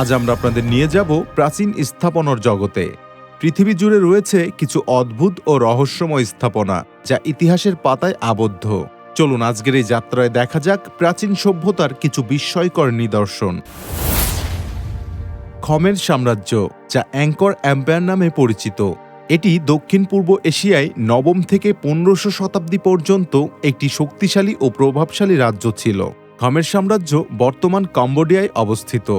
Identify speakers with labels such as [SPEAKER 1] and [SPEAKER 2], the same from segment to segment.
[SPEAKER 1] আজ আমরা আপনাদের নিয়ে যাব প্রাচীন স্থাপনার জগতে। পৃথিবী জুড়ে রয়েছে কিছু অদ্ভুত ও রহস্যময় স্থাপনা, যা ইতিহাসের পাতায় আবদ্ধ। চলুন আজকের এই যাত্রায় দেখা যাক প্রাচীন সভ্যতার কিছু বিস্ময়কর নিদর্শন। খমের সাম্রাজ্য, যা অ্যাঙ্কর অ্যাম্পায়ার নামে পরিচিত, এটি দক্ষিণ পূর্ব এশিয়ায় নবম থেকে পনেরোশো শতাব্দী পর্যন্ত একটি শক্তিশালী ও প্রভাবশালী রাজ্য ছিল। খমের সাম্রাজ্য বর্তমান কম্বোডিয়ায় অবস্থিত।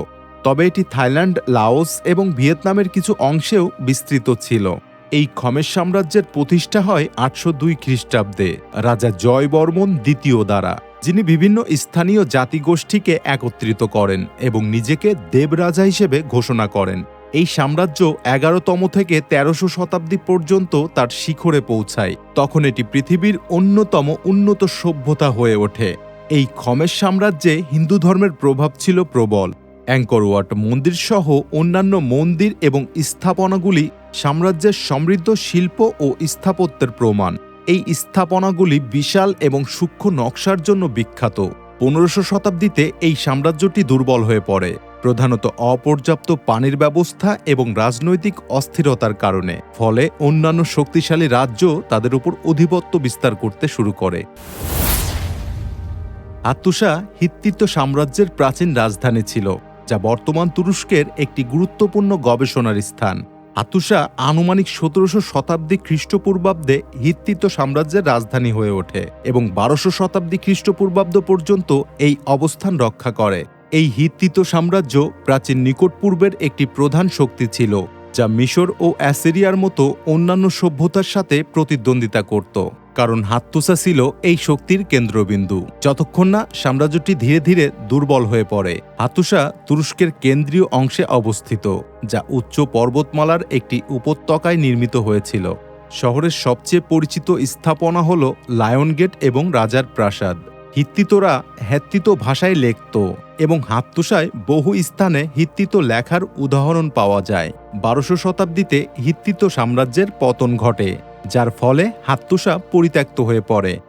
[SPEAKER 1] তবে এটি থাইল্যান্ড, লাওস এবং ভিয়েতনামের কিছু অংশেও বিস্তৃত ছিল। এই খমের সাম্রাজ্যের প্রতিষ্ঠা হয় আটশো দুই খ্রিস্টাব্দে। রাজা জয়বর্মন দ্বিতীয় দ্বারা, যিনি বিভিন্ন স্থানীয় জাতিগোষ্ঠীকে একত্রিত করেন এবং নিজেকে দেবরাজা হিসেবে ঘোষণা করেন। এই সাম্রাজ্য এগারোতম থেকে তেরোশো শতাব্দী পর্যন্ত তার শিখরে পৌঁছায়। তখন এটি পৃথিবীর অন্যতম উন্নত সভ্যতা হয়ে ওঠে। এই খমের সাম্রাজ্যে হিন্দু ধর্মের প্রভাব ছিল প্রবল। অ্যাঙ্করওয়াট মন্দির সহ অন্যান্য মন্দির এবং স্থাপনাগুলি সাম্রাজ্যের সমৃদ্ধ শিল্প ও স্থাপত্যের প্রমাণ। এই স্থাপনাগুলি বিশাল এবং সূক্ষ্ম নকশার জন্য বিখ্যাত। পনেরোশো শতাব্দীতে এই সাম্রাজ্যটি দুর্বল হয়ে পড়ে, প্রধানত অপর্যাপ্ত পানির ব্যবস্থা এবং রাজনৈতিক অস্থিরতার কারণে। ফলে অন্যান্য শক্তিশালী রাজ্য তাদের উপর অধিপত্য বিস্তার করতে শুরু করে। আত্তুষা হিত্তিত্ব সাম্রাজ্যের প্রাচীন রাজধানী ছিল। যা বর্তমান তুরস্কের একটি গুরুত্বপূর্ণ গবেষণার স্থান। আতুষা আনুমানিক সতেরোশো শতাব্দী খ্রিস্টপূর্বাব্দে হিত্তিত সাম্রাজ্যের রাজধানী হয়ে ওঠে এবং বারোশো শতাব্দী খ্রিস্টপূর্বাব্দ পর্যন্ত এই অবস্থান রক্ষা করে। এই হিত্তিত সাম্রাজ্য প্রাচীন নিকট পূর্বের একটি প্রধান শক্তি ছিল, যা মিশর ও অ্যাসেরিয়ার মতো অন্যান্য সভ্যতার সাথে প্রতিদ্বন্দ্বিতা করত। কারণ হাত্তুসা ছিল এই শক্তির কেন্দ্রবিন্দু। যতক্ষণ না সাম্রাজ্যটি ধীরে ধীরে দুর্বল হয়ে পড়ে হাতুসা তুরস্কের কেন্দ্রীয় অংশে অবস্থিত, যা উচ্চ পর্বতমালার একটি উপত্যকায় নির্মিত হয়েছিল। শহরের সবচেয়ে পরিচিত স্থাপনা হল লায়ন গেট এবং রাজার প্রাসাদ। হিত্তিতরা হ্যাত্তিত ভাষায় লেখত এবং হাত্তুসায় বহু স্থানে হিত্তিত লেখার উদাহরণ পাওয়া যায়। বারোশো শতাব্দীতে হিত্তিত সাম্রাজ্যের পতন ঘটে। যার ফলে হাত্তুসা পরিত্যক্ত হয়ে পড়ে।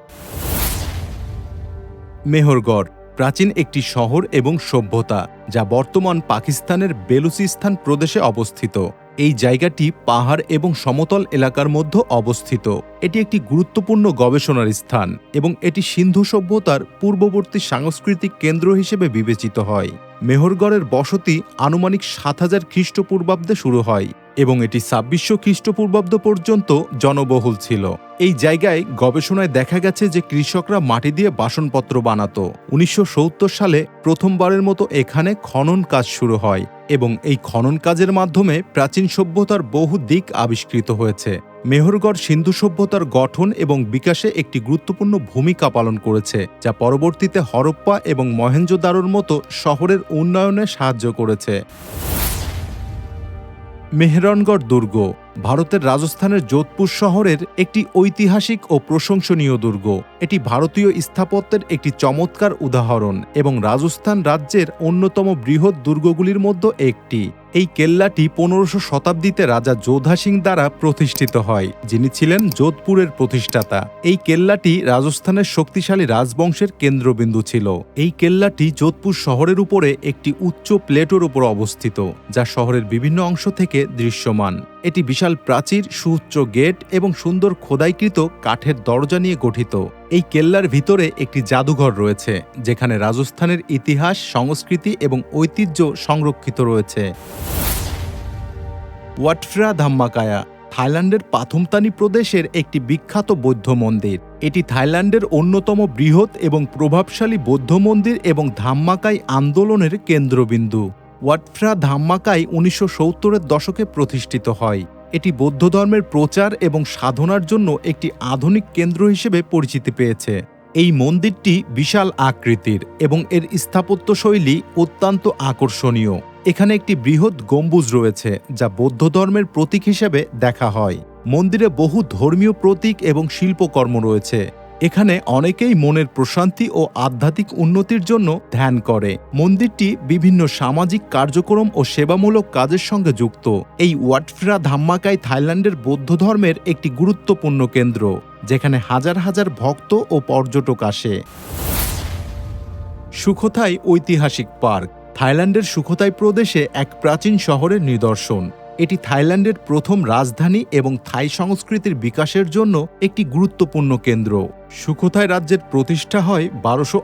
[SPEAKER 1] মেহরগড়, প্রাচীন একটি শহর এবং সভ্যতা, যা বর্তমান পাকিস্তানের বেলুচিস্তান প্রদেশে অবস্থিত। এই জায়গাটি পাহাড় এবং সমতল এলাকার মধ্যে অবস্থিত। এটি একটি গুরুত্বপূর্ণ গবেষণার স্থান এবং এটি সিন্ধু সভ্যতার পূর্ববর্তী সাংস্কৃতিক কেন্দ্র হিসেবে বিবেচিত হয়। মেহরগড়ের বসতি আনুমানিক সাত হাজার খ্রিস্টপূর্বাব্দে শুরু হয়। এবং এটি ছাব্বিশশো খ্রিস্টপূর্বাব্দ পর্যন্ত জনবহুল ছিল। এই জায়গায় গবেষণায় দেখা গেছে যে কৃষকরা মাটি দিয়ে বাসনপত্র বানাত। উনিশশো সত্তর সালে প্রথমবারের মতো এখানে খনন কাজ শুরু হয় এবং এই খনন কাজের মাধ্যমে প্রাচীন সভ্যতার বহু দিক আবিষ্কৃত হয়েছে। মেহরগড় সিন্ধু সভ্যতার গঠন এবং বিকাশে একটি গুরুত্বপূর্ণ ভূমিকা পালন করেছে, যা পরবর্তীতে হরপ্পা এবং মহেঞ্জোদারোর মতো শহরের উন্নয়নে সাহায্য করেছে। মেহরনগড় দুর্গ, ভারতের রাজস্থানের যোধপুর শহরের একটি ঐতিহাসিক ও প্রশংসনীয় দুর্গ। এটি ভারতীয় স্থাপত্যের একটি চমৎকার উদাহরণ এবং রাজস্থান রাজ্যের অন্যতম বৃহৎ দুর্গগুলির মধ্যে একটি। এই কেল্লাটি পনেরোশো শতাব্দীতে রাজা যোধা সিং দ্বারা প্রতিষ্ঠিত হয়, যিনি ছিলেন যোধপুরের প্রতিষ্ঠাতা। এই কেল্লাটি রাজস্থানের শক্তিশালী রাজবংশের কেন্দ্রবিন্দু ছিল। এই কেল্লাটি যোধপুর শহরের উপরে একটি উচ্চ প্লেটোর উপর অবস্থিত, যা শহরের বিভিন্ন অংশ থেকে দৃশ্যমান। এটি বিশাল প্রাচীর, সুউচ্চ গেট এবং সুন্দর খোদাইকৃত কাঠের দরজা নিয়ে গঠিত। এই কেল্লার ভিতরে একটি জাদুঘর রয়েছে, যেখানে রাজস্থানের ইতিহাস, সংস্কৃতি এবং ঐতিহ্য সংরক্ষিত রয়েছে। ওয়াটফ্রা ধাম্মাকায়া, থাইল্যান্ডের পাথুমতানি প্রদেশের একটি বিখ্যাত বৌদ্ধ মন্দির। এটি থাইল্যান্ডের অন্যতম বৃহৎ এবং প্রভাবশালী বৌদ্ধ মন্দির এবং ধাম্মাকাই আন্দোলনের কেন্দ্রবিন্দু। ওয়াটফ্রা ধাম্মাকাই উনিশশো সত্তরের দশকে প্রতিষ্ঠিত হয়। এটি বৌদ্ধ ধর্মের প্রচার এবং সাধনার জন্য একটি আধুনিক কেন্দ্র হিসেবে পরিচিতি পেয়েছে। এই মন্দিরটি বিশাল আকৃতির এবং এর স্থাপত্যশৈলী অত্যন্ত আকর্ষণীয়। এখানে একটি বৃহৎ গম্বুজ রয়েছে, যা বৌদ্ধ ধর্মের প্রতীক হিসেবে দেখা হয়। মন্দিরে বহু ধর্মীয় প্রতীক এবং শিল্পকর্ম রয়েছে। এখানে অনেকেই মনের প্রশান্তি ও আধ্যাত্মিক উন্নতির জন্য ধ্যান করে। মন্দিরটি বিভিন্ন সামাজিক কার্যক্রম ও সেবামূলক কাজের সঙ্গে যুক্ত। এই ওয়াটফ্রা ধাম্মাকাই থাইল্যান্ডের বৌদ্ধ ধর্মের একটি গুরুত্বপূর্ণ কেন্দ্র, যেখানে হাজার হাজার ভক্ত ও পর্যটক আসে। সুখোথাই ঐতিহাসিক পার্ক, থাইল্যান্ডের সুখোতাই প্রদেশে এক প্রাচীন শহরের নিদর্শন। এটি থাইল্যান্ডের প্রথম রাজধানী এবং থাই সংস্কৃতির বিকাশের জন্য একটি গুরুত্বপূর্ণ কেন্দ্র। সুখোথাই রাজ্যের প্রতিষ্ঠা হয় বারোশো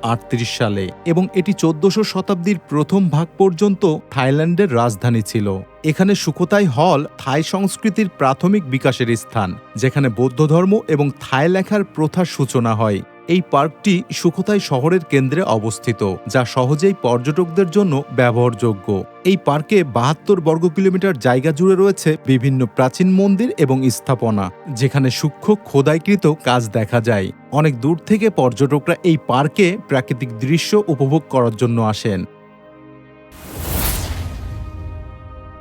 [SPEAKER 1] সালে এবং এটি চোদ্দশো শতাব্দীর প্রথম ভাগ পর্যন্ত থাইল্যান্ডের রাজধানী ছিল। এখানে সুখোতাই হল থাই সংস্কৃতির প্রাথমিক বিকাশের স্থান, যেখানে বৌদ্ধ ধর্ম এবং থাই লেখার প্রথার সূচনা হয়। এই পার্কটি সুখতাই শহরের কেন্দ্রে অবস্থিত, যা সহজেই পর্যটকদের জন্য ব্যবহারযোগ্য। এই পার্কে বাহাত্তর বর্গ কিলোমিটার জায়গা জুড়ে রয়েছে বিভিন্ন প্রাচীন মন্দির এবং স্থাপনা, যেখানে সূক্ষ্ম খোদাইকৃত কাজ দেখা যায়। অনেক দূর থেকে পর্যটকরা এই পার্কে প্রাকৃতিক দৃশ্য উপভোগ করার জন্য আসেন।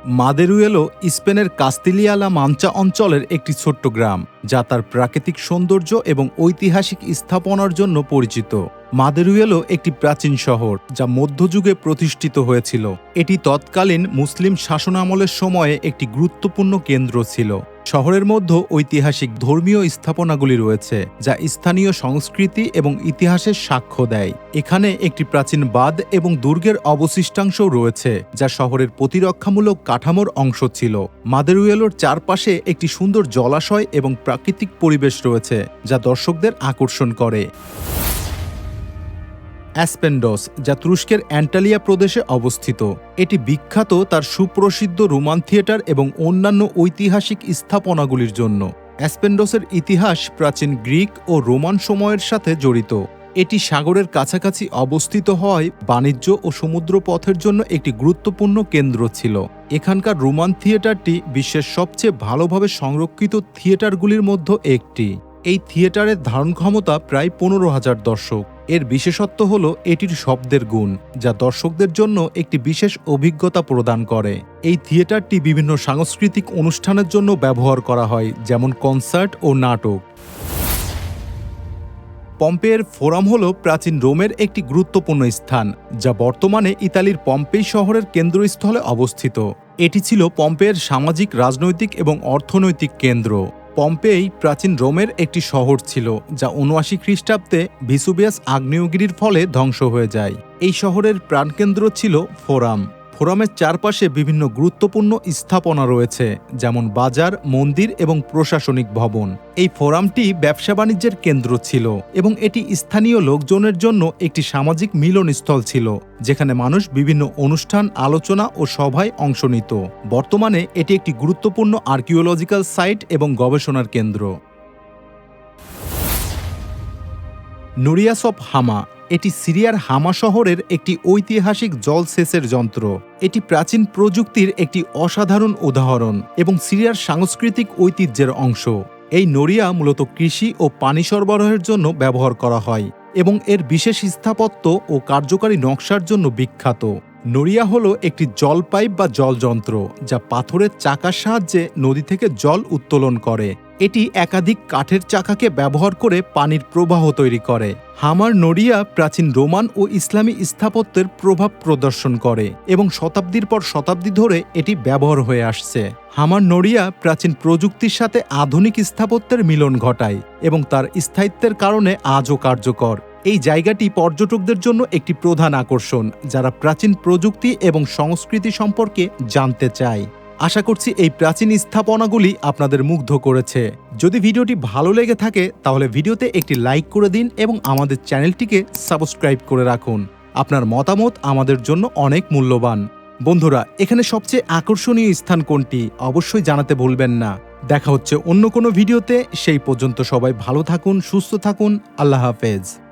[SPEAKER 1] মাদেরুয়েলো স্পেনের কাস্তিলিয়ালা মাঞ্চা অঞ্চলের একটি ছোট্ট গ্রাম, যা তার প্রাকৃতিক সৌন্দর্য এবং ঐতিহাসিক স্থাপনার জন্য পরিচিত। মাদেরুয়েলো একটি প্রাচীন শহর যা মধ্যযুগে প্রতিষ্ঠিত হয়েছিল। এটি তৎকালীন মুসলিম শাসনামলের সময়ে একটি গুরুত্বপূর্ণ কেন্দ্র ছিল। শহরের মধ্যে ঐতিহাসিক ধর্মীয় স্থাপনাগুলি রয়েছে, যা স্থানীয় সংস্কৃতি এবং ইতিহাসের সাক্ষ্য দেয়। এখানে একটি প্রাচীন বাঁধ এবং দুর্গের অবশিষ্টাংশও রয়েছে, যা শহরের প্রতিরক্ষামূলক কাঠামোর অংশ ছিল। মাদেরুয়েলোর চারপাশে একটি সুন্দর জলাশয় এবং প্রাকৃতিক পরিবেশ রয়েছে, যা দর্শকদের আকর্ষণ করে। অ্যাসপেন্ডস, যা তুরস্কের অ্যান্টালিয়া প্রদেশে অবস্থিত। এটি বিখ্যাত তার সুপ্রসিদ্ধ রোমান থিয়েটার এবং অন্যান্য ঐতিহাসিক স্থাপনাগুলির জন্য। অ্যাসপেন্ডসের ইতিহাস প্রাচীন গ্রিক ও রোমান সময়ের সাথে জড়িত। এটি সাগরের কাছাকাছি অবস্থিত হওয়ায় বাণিজ্য ও সমুদ্র পথের জন্য একটি গুরুত্বপূর্ণ কেন্দ্র ছিল। এখানকার রোমান থিয়েটারটি বিশ্বের সবচেয়ে ভালোভাবে সংরক্ষিত থিয়েটারগুলির মধ্যে একটি। এই থিয়েটারের ধারণ ক্ষমতা প্রায় পনেরো হাজার দর্শক। এর বিশেষত্ব হল এটির শব্দের গুণ, যা দর্শকদের জন্য একটি বিশেষ অভিজ্ঞতা প্রদান করে। এই থিয়েটারটি বিভিন্ন সাংস্কৃতিক অনুষ্ঠানের জন্য ব্যবহার করা হয়, যেমন কনসার্ট ও নাটক। পম্পের ফোরাম হল প্রাচীন রোমের একটি গুরুত্বপূর্ণ স্থান, যা বর্তমানে ইতালির পম্পেই শহরের কেন্দ্রস্থলে অবস্থিত। এটি ছিল পম্পের সামাজিক, রাজনৈতিক এবং অর্থনৈতিক কেন্দ্র। পম্পেই প্রাচীন রোমের একটি শহর ছিল, যা উনআশি খ্রিস্টাব্দে ভিসুবিয়াস আগ্নেয়গিরির ফলে ধ্বংস হয়ে যায়। এই শহরের প্রাণকেন্দ্র ছিল ফোরাম। ফোরামের চারপাশে বিভিন্ন গুরুত্বপূর্ণ স্থাপনা রয়েছে, যেমন বাজার, মন্দির এবং প্রশাসনিক ভবন। এই ফোরামটি ব্যবসা বাণিজ্যের কেন্দ্র ছিল এবং এটি স্থানীয় লোকজনের জন্য একটি সামাজিক মিলনস্থল ছিল, যেখানে মানুষ বিভিন্ন অনুষ্ঠান, আলোচনা ও সভায় অংশ নিত। বর্তমানে এটি একটি গুরুত্বপূর্ণ আর্কিওলজিক্যাল সাইট এবং গবেষণার কেন্দ্র। নুরিয়াস অফ হামা এটি সিরিয়ার হামা শহরের একটি ঐতিহাসিক জলসেচের যন্ত্র। এটি প্রাচীন প্রযুক্তির একটি অসাধারণ উদাহরণ এবং সিরিয়ার সাংস্কৃতিক ঐতিহ্যের অংশ। এই নড়িয়া মূলত কৃষি ও পানি সরবরাহের জন্য ব্যবহার করা হয় এবং এর বিশেষ স্থাপত্য ও কার্যকারী নকশার জন্য বিখ্যাত। নড়িয়া হল একটি জল পাইপ বা জলযন্ত্র যা পাথরের চাকার সাহায্যে নদী থেকে জল উত্তোলন করে এটি একাধিক কাঠের চাকাকে ব্যবহার করে পানির প্রবাহ তৈরি করে। হামার নড়িয়া প্রাচীন রোমান ও ইসলামী স্থাপত্যের প্রভাব প্রদর্শন করে এবং শতাব্দীর পর শতাব্দী ধরে এটি ব্যবহার হয়ে আসছে। হামার নড়িয়া প্রাচীন প্রযুক্তির সাথে আধুনিক স্থাপত্যের মিলন ঘটায় এবং তার স্থায়িত্বের কারণে আজও কার্যকর। এই জায়গাটি পর্যটকদের জন্য একটি প্রধান আকর্ষণ, যারা প্রাচীন প্রযুক্তি এবং সংস্কৃতি সম্পর্কে জানতে চায়। আশা করছি এই প্রাচীন স্থাপনাগুলি আপনাদের মুগ্ধ করেছে। যদি ভিডিওটি ভালো লেগে থাকে, তাহলে ভিডিওতে একটি লাইক করে দিন এবং আমাদের চ্যানেলটিকে সাবস্ক্রাইব করে রাখুন। আপনার মতামত আমাদের জন্য অনেক মূল্যবান। বন্ধুরা, এখানে সবচেয়ে আকর্ষণীয় স্থান কোনটি? অবশ্যই জানাতে ভুলবেন না। দেখা হচ্ছে অন্য কোনো ভিডিওতে। সেই পর্যন্ত সবাই ভালো থাকুন, সুস্থ থাকুন। আল্লাহ হাফেজ।